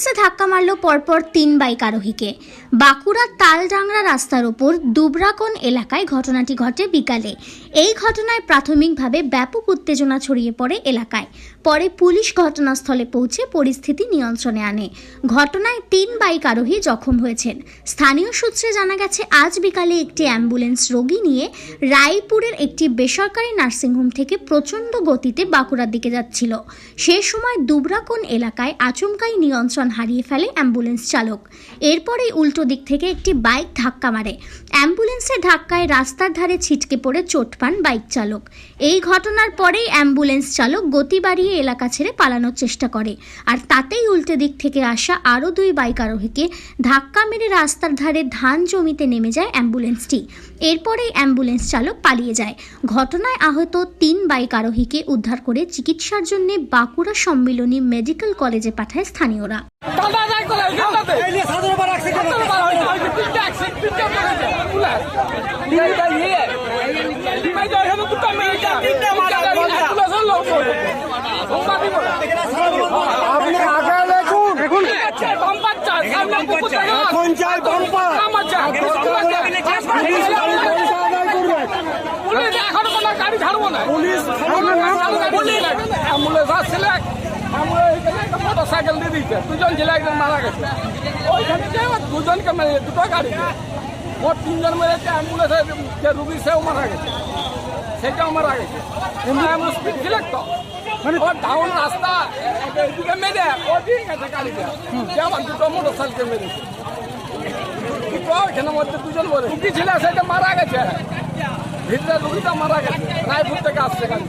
অ্যাম্বুলেন্সে ধাক্কা মারল পরপর তিন বাইক আরোহীকে। বাঁকুড়ার তালডাংরা রাস্তার ওপর দুবরাকোন এলাকায় ঘটনাটি ঘটে বিকালে। এই ঘটনায় প্রাথমিকভাবে ব্যাপক উত্তেজনা ছড়িয়ে পড়ে এলাকায়। পরে পুলিশ ঘটনাস্থলে পৌঁছে পরিস্থিতি নিয়ন্ত্রণে আনে। ঘটনায় তিন বাইক আরোহী জখম হয়েছেন। স্থানীয় সূত্রে জানা গেছে, আজ বিকালে একটি অ্যাম্বুলেন্স রোগী নিয়ে রায়পুরের একটি বেসরকারি নার্সিংহোম থেকে প্রচণ্ড গতিতে বাঁকুড়ার দিকে যাচ্ছিল। সে সময় দুবরাকোন এলাকায় আচমকাই নিয়ন্ত্রণ হারিয়ে ফেলে অ্যাম্বুলেন্স চালক। এরপরেই উল্টো দিক থেকে একটি বাইক ধাক্কা মারে। অ্যাম্বুলেন্সের ধাক্কায় রাস্তার ধারে ছিটকে পড়ে চোট পান বাইক চালক। এই ঘটনার পরেই অ্যাম্বুলেন্স চালক গতি বাড়িয়ে এলাকা ছেড়ে পালানোর চেষ্টা করে। আর তাতেই উল্টো দিক থেকে আসা আরও দুই বাইক আরোহীকে ধাক্কা মেরে রাস্তার ধারে ধান জমিতে নেমে যায় অ্যাম্বুলেন্সটি। এরপরেই অ্যাম্বুলেন্স চালক পালিয়ে যায়। ঘটনায় আহত তিন বাইক আরোহীকে উদ্ধার করে চিকিৎসার জন্য বাঁকুড়া সম্মিলনী মেডিকেল কলেজে পাঠায় স্থানীয়রা। দাদা যাই করে দাদা এই নিয়ে সাধারণ বার রাখছে কেন? তিনটা অ্যাক্সিডেন্ট তিনটা করেছে পুলিশ তিনটা ইয়ে তিনটা যাই হলো দুটো মেয়ে তিনটা মারা পুলিশের লোক তোমরা দিব। আপনি আগে দেখুন। এখন আচ্ছা চাই সামনে কুকুর চাই চাই বাম্পার। আমার চাই পুলিশ এখন কোনো গাড়ি ছাড়বো না। পুলিশ পুলিশ অ্যাম্বুলেন্স দিয়ে দুজন একজন মারা গেছে। ওইখানে যে দুজনকে মেরে দুটো গাড়ি মোট তিনজন মেরেছে অ্যাম্বুলেন্সের যে রুগী সেও মারা গেছে। সেটাও মারা গেছে। অ্যাম্বুলেন্স স্পিড ছিল তো। ওর ডাউন রাস্তা এদিকে মেরে ও ঠিক আছে গাড়িটা যে আমার দুটো মোটর সাইকেল মেরেছে। দুটো এখানে মধ্যে দুজন মরে রুগী ছিল সেটা মারা গেছে। ভিতরে রুগীটা মারা গেছে। রায়পুর থেকে আসছে গাড়ি